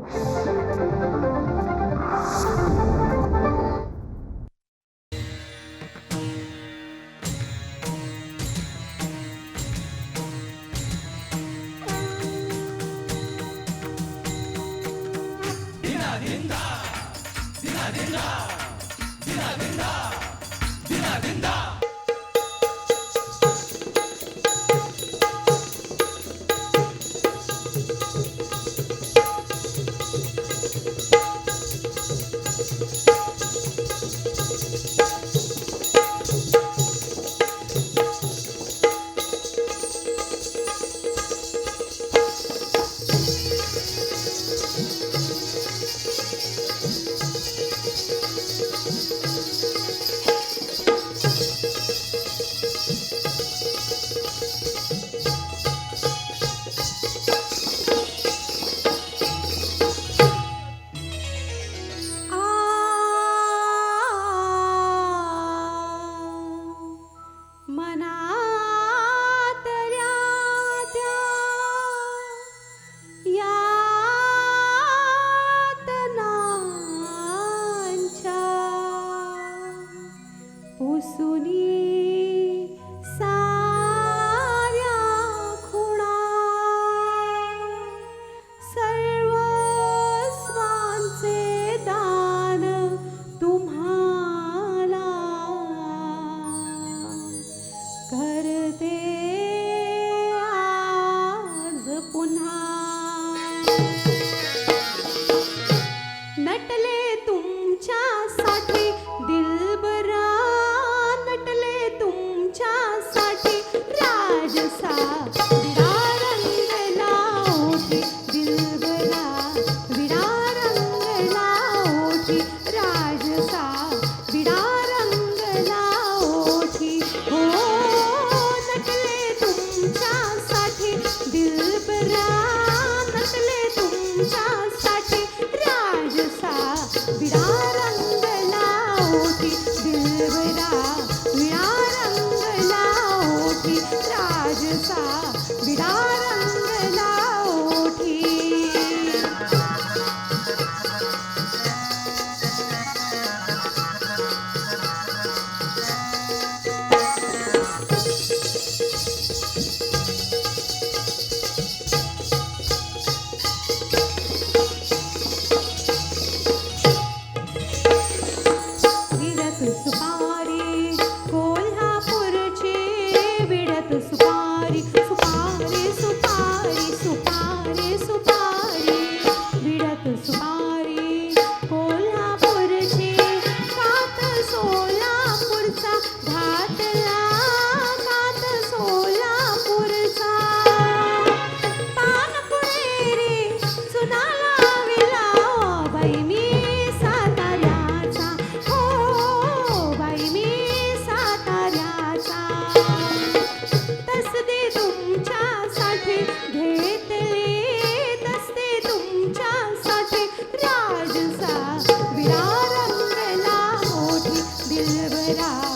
叮当叮当，叮当叮当，叮当叮当，叮当叮当。Pare, pare, तेरा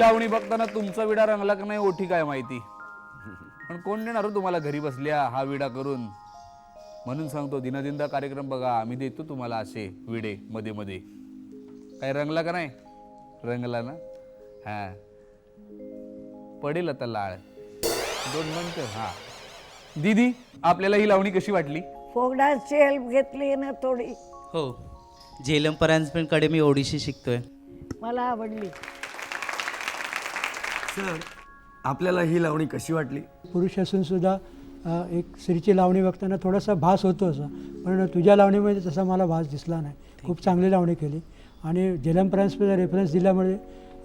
लावणी बघताना तुमचा विडा रंगला का नाही ओठी काय माहिती? पण कोण देणार हो तुम्हाला घरी बसल्या हा विडा करून? म्हणून सांगतो दिनदिनदा कार्यक्रम बघा आम्ही देतो तुम्हाला असे विडे मध्ये मध्ये. काय रंगला का नाही? रंगला ना? हा. पडेल आता लाळ. दोन मिनिटं हा. दीदी आपल्याला ही लावणी कशी वाटली? फोक डान्सची हेल्प घेतली ना थोडी. हो. झेलम परांजपेंकडे मी ओडिशी शिकतोय. मला आवडली. सर आपल्याला ही लावणी कशी वाटली? पुरुष असून सुद्धा अ, एक स्त्रीची लावणी बघताना थोडासा भास होतो असा. पण तुझ्या लावणीमध्ये तसा मला भास दिसला नाही. खूप चांगली लावणी केली. आणि झेलम प्रान्सचा रेफरन्स दिल्यामुळे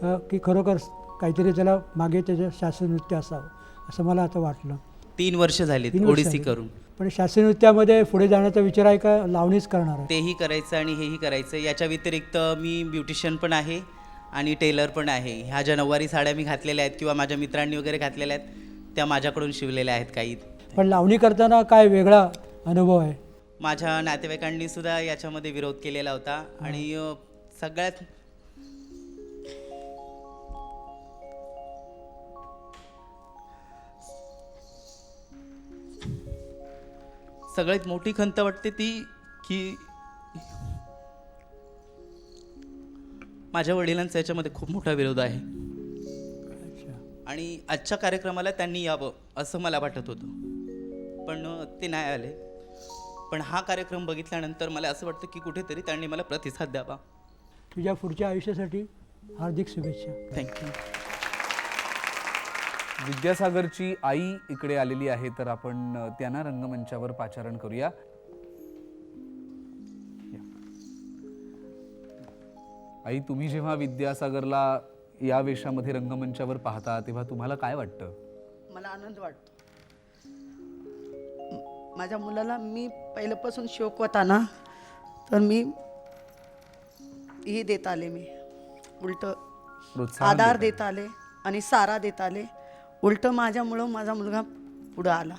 अ, की खरोखर काहीतरी त्याला मागे त्याचं शास्त्रीय नृत्य असावं असं मला आता वाटलं. तीन वर्ष झाली तीन वर्ष ओडिसी झाली. करून. पण शास्त्रीय नृत्यामध्ये पुढे जाण्याचा विचार आहे का? लावणीच करणार आहे. तेही करायचं आणि हेही करायचं. याच्या व्यतिरिक्त मी ब्युटिशियन पण आहे. आणि टेलर पण आहे. ह्या ज्या नऊवारी साड्या मी घातलेल्या आहेत किंवा माझ्या मित्रांनी वगैरे घातलेल्या आहेत त्या माझ्याकडून शिवलेल्या आहेत काही. पण लावणी करताना काय वेगळा अनुभव आहे? माझ्या नातेवाईकांनी सुद्धा याच्यामध्ये विरोध केलेला होता आणि सगळ्यात सगळ्यात मोठी खंत वाटते ती की माझ्या वडिलांचा याच्यामध्ये खूप मोठा विरोध आहे. आणि आजच्या कार्यक्रमाला त्यांनी यावं असं मला वाटत होतं. पण ते नाही आले. पण हा कार्यक्रम बघितल्यानंतर मला असं वाटतं की कुठेतरी त्यांनी मला प्रतिसाद द्यावा. तुझ्या पुढच्या आयुष्यासाठी हार्दिक शुभेच्छा. थँक्यू विद्यासागरची आई इकडे आलेली आहे तर आपण त्यांना रंगमंचावर पाचारण करूया. आई तुम्ही जेव्हा विद्यासागरला या वेशामध्ये रंगमंचावर पाहता तेव्हा तुम्हाला काय वाटतं? मला आनंद वाटतो. माझ्या मुलाला मी पहिल्यापासून शौक होता ना तर मी हे देत आले मी. उलट आधार. देत आले आणि सारा देत आले. उलट माझ्यामुळं माझा मुलगा पुढं आला.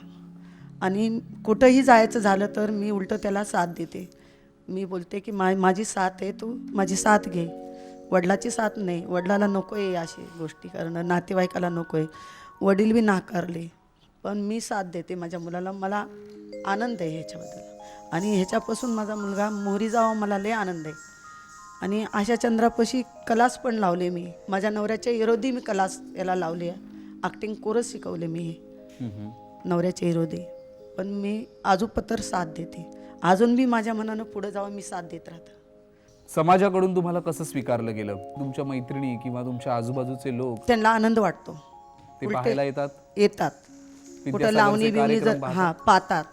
आणि कुठंही जायचं झालं तर मी उलट त्याला साथ देते. मी बोलते की मा माझी साथ आहे तू माझी साथ घे. वडिलाची साथ नाही. वडिलाला नको आहे अशी गोष्टी करणं. नातेवाईकाला नको आहे. वडील बी नाकारले. पण मी साथ देते माझ्या मुलाला. मला आनंद आहे ह्याच्याबद्दल. आणि ह्याच्यापासून माझा मुलगा मोहरी जावा मला लय आनंद आहे. आणि आशा चंद्रापाशी कलास पण लावले मी. माझ्या नवऱ्याच्या विरोधी मी कलास याला लावली आहे. ॲक्टिंग कोरस शिकवले मी. हम्म. नवऱ्याच्या विरोधी पण मी आजूपतर साथ देते. अजून बी माझ्या मनानं पुढे जावं मी साथ देत राहते. समाजाकडून तुम्हाला कसं स्वीकारलं गेलं? तुमच्या मैत्रिणी किंवा तुमच्या आजूबाजूचे लोक? त्यांना आनंद वाटतो. ते उलटे पाहायला येतात. येतात कुठं विद्यासागरचे लावणी बिवणी कार्यक्रम जर पाहतात? हां पाहतात.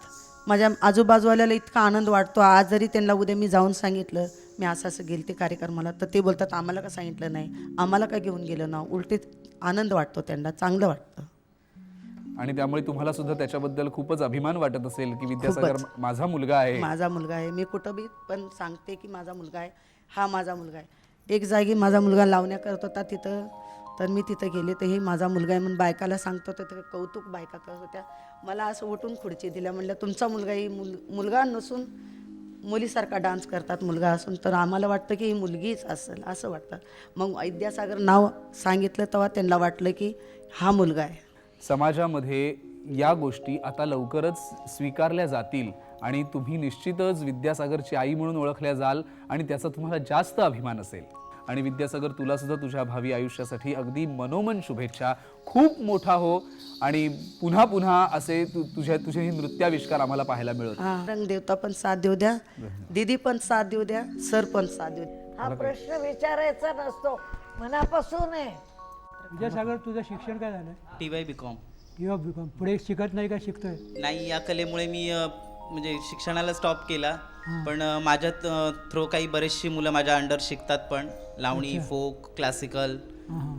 माझ्या आजूबाजूवाल्याला इतका आनंद वाटतो. आज जरी त्यांना उद्या मी जाऊन सांगितलं मी असं असं गेल ते कार्यक्रमाला तर ते बोलतात आम्हाला का सांगितलं नाही? आम्हाला का घेऊन गेलं ना? उलटे आनंद वाटतो त्यांना चांगलं वाटतं. आणि त्यामुळे तुम्हाला सुद्धा त्याच्याबद्दल खूपच अभिमान वाटत असेल की विद्यासागर माझा मुलगा आहे. माझा मुलगा आहे. मी कुठं बी पण सांगते की माझा मुलगा आहे. हा माझा मुलगा आहे. एक जागी माझा मुलगा लावण्या करत होता तिथं. तर मी तिथं गेले तर हे माझा मुलगा आहे म्हणून बायकाला सांगतो तर ते कौतुक बायका करत होत्या. मला असं उठून खुर्ची दिल्या म्हणलं तुमचा मुलगा ही मुल मुलगा नसून मुलीसारखा डान्स करतात मुलगा असून तर आम्हाला वाटतं की ही मुलगीच असेल. असं वाटतं. मग विद्यासागर नाव सांगितलं तेव्हा त्यांना वाटलं की हा मुलगा आहे. समाजामध्ये या गोष्टी आता लवकरच स्वीकारल्या जातील आणि तुम्ही निश्चितच विद्यासागरची आई म्हणून ओळखल्या जाल आणि त्याचा तुम्हाला जास्त अभिमान असेल. आणि विद्यासागर तुला सुद्धा तुझ्या भावी आयुष्यासाठी अगदी मनोमन शुभेच्छा. खूप मोठा हो आणि पुन्हा पुन्हा असे तु तुझ्या तुझे हे नृत्याविष्कार आम्हाला पाहायला मिळत. रंगदेवता पण साथ देऊ द्या. दीदी पण साथ देऊ द्या. सर पण साथ देऊ द्या. हा प्रश्न विचारायचा नसतो. मनापासून आहे. विद्यासागर तुझं शिक्षण काय झालं? टी वाय बी कॉम किंवा बी कॉम पुढे शिकत नाही का शिकतोय? नाही या कलेमुळे मी अ, म्हणजे शिक्षणाला स्टॉप केला. पण अ, माझ्यात थ्रो काही बरेचशी मुलं माझ्या अंडर शिकतात पण. लावणी फोक क्लासिकल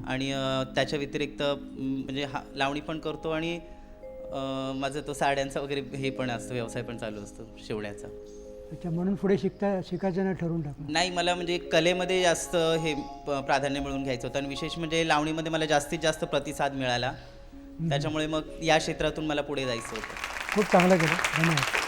आणि अ, त्याच्या व्यतिरिक्त म, म्हणजे हा लावणी पण करतो आणि अ, माझं तो साड्यांचा वगैरे हे पण असतं व्यवसाय पण चालू असतो शिवण्याचा. अच्छा म्हणून पुढे शिकता शिकायचं ठरवून टाकलं नाही मला म्हणजे कलेमध्ये जास्त हे प- प्राधान्य मिळवून घ्यायचं होतं आणि विशेष म्हणजे लावणीमध्ये मला जास्तीत जास्त प्रतिसाद मिळाला. त्याच्यामुळे मग या क्षेत्रातून मला पुढे जायचं होतं. खूप चांगलं केलं. धन्यवाद.